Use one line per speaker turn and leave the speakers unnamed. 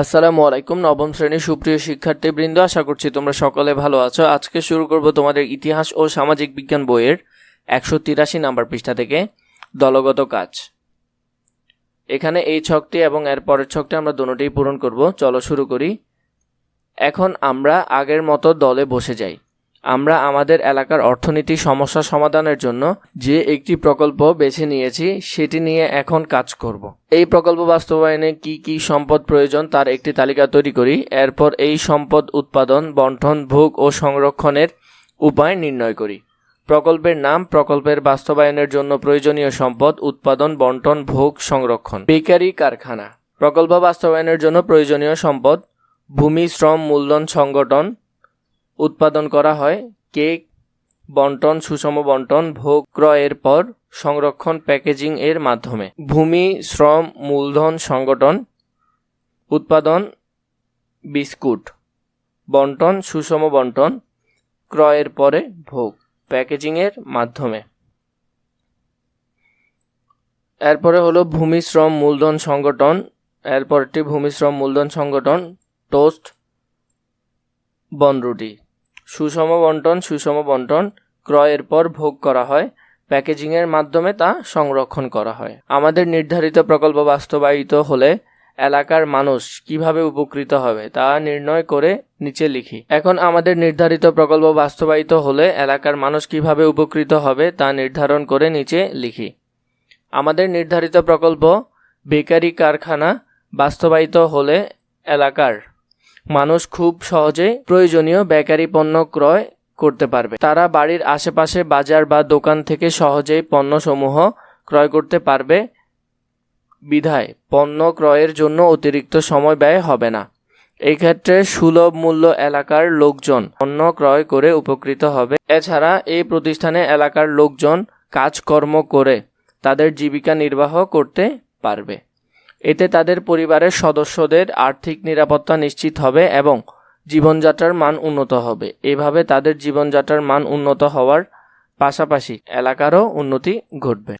আসসালামু আলাইকুম, নবম শ্রেণির সুপ্রিয় শিক্ষার্থীবৃন্দ, আশা করছি তোমরা সকলে ভালো আছো। আজকে শুরু করব তোমাদের ইতিহাস ও সামাজিক বিজ্ঞান বইয়ের একশো তিরাশি নাম্বার পৃষ্ঠা থেকে দলগত কাজ। এখানে এই ছকটি এবং এর পরের ছকটি আমরা দুটোই পূরণ করব। চলো শুরু করি। এখন আমরা আগের মতো দলে বসে যাই। আমরা আমাদের এলাকার অর্থনীতি সমস্যা সমাধানের জন্য যে একটি প্রকল্প বেছে নিয়েছি, সেটি নিয়ে এখন কাজ করব। এই প্রকল্প বাস্তবায়নে কি কি সম্পদ প্রয়োজন তার একটি তালিকা তৈরি করি। এরপর এই সম্পদ উৎপাদন, বন্টন, ভোগ ও সংরক্ষণের উপায় নির্ণয় করি। প্রকল্পের নাম, প্রকল্পের বাস্তবায়নের জন্য প্রয়োজনীয় সম্পদ, উৎপাদন, বন্টন, ভোগ, সংরক্ষণ। বেকারি, কারখানা। প্রকল্প বাস্তবায়নের জন্য প্রয়োজনীয় সম্পদ, ভূমি, শ্রম, মূলধন, সংগঠন উৎপাদন করা হয়। কেক, বন্টন, সুষম বন্টন, ভোগ ক্রয়ের পর সংরক্ষণ প্যাকেজিং এর মাধ্যমে। ভূমি, শ্রম, মূলধন সংগঠন, উৎপাদন, বিস্কুট, বন্টন, সুষম বন্টন, ক্রয়ের পরে ভোগ প্যাকেজিং এর মাধ্যমে। এরপরে হলো ভূমি, শ্রম, মূলধন সংগঠন। এরপরটি ভূমি, শ্রম, মূলধন সংগঠন, টোস্ট, বনরুটি। সুষম বন্টন সুষম বন্টন ক্রয়ের পর ভোগ করা হয়। প্যাকেজিংয়ের মাধ্যমে তা সংরক্ষণ করা হয়। আমাদের নির্ধারিত প্রকল্প বাস্তবায়িত হলে এলাকার মানুষ কীভাবে উপকৃত হবে তা নির্ণয় করে নিচে লিখি। এখন আমাদের নির্ধারিত প্রকল্প বাস্তবায়িত হলে এলাকার মানুষ কীভাবে উপকৃত হবে তা নির্ধারণ করে নিচে লিখি। আমাদের নির্ধারিত প্রকল্প বেকারি কারখানা বাস্তবায়িত হলে এলাকার মানুষ খুব সহজে প্রয়োজনীয় বেকারি পণ্য ক্রয় করতে পারবে। তারা বাড়ির আশেপাশে বাজার বা দোকান থেকে সহজেই পণ্যসমূহ ক্রয় করতে পারবে। বিধায়, পণ্য ক্রয়ের জন্য অতিরিক্ত সময় ব্যয় হবে না। এই ক্ষেত্রে সুলভ মূল্য এলাকার লোকজন পণ্য ক্রয় করে উপকৃত হবে। এছাড়া এই প্রতিষ্ঠানে এলাকার লোকজন কাজকর্ম করে তাদের জীবিকা নির্বাহ করতে পারবে। এতে তাদের পরিবারের সদস্যদের আর্থিক নিরাপত্তা নিশ্চিত হবে এবং জীবনযাত্রার মান উন্নত হবে। এভাবে তাদের জীবনযাত্রার মান উন্নত হওয়ার পাশাপাশি এলাকারও উন্নতি ঘটবে।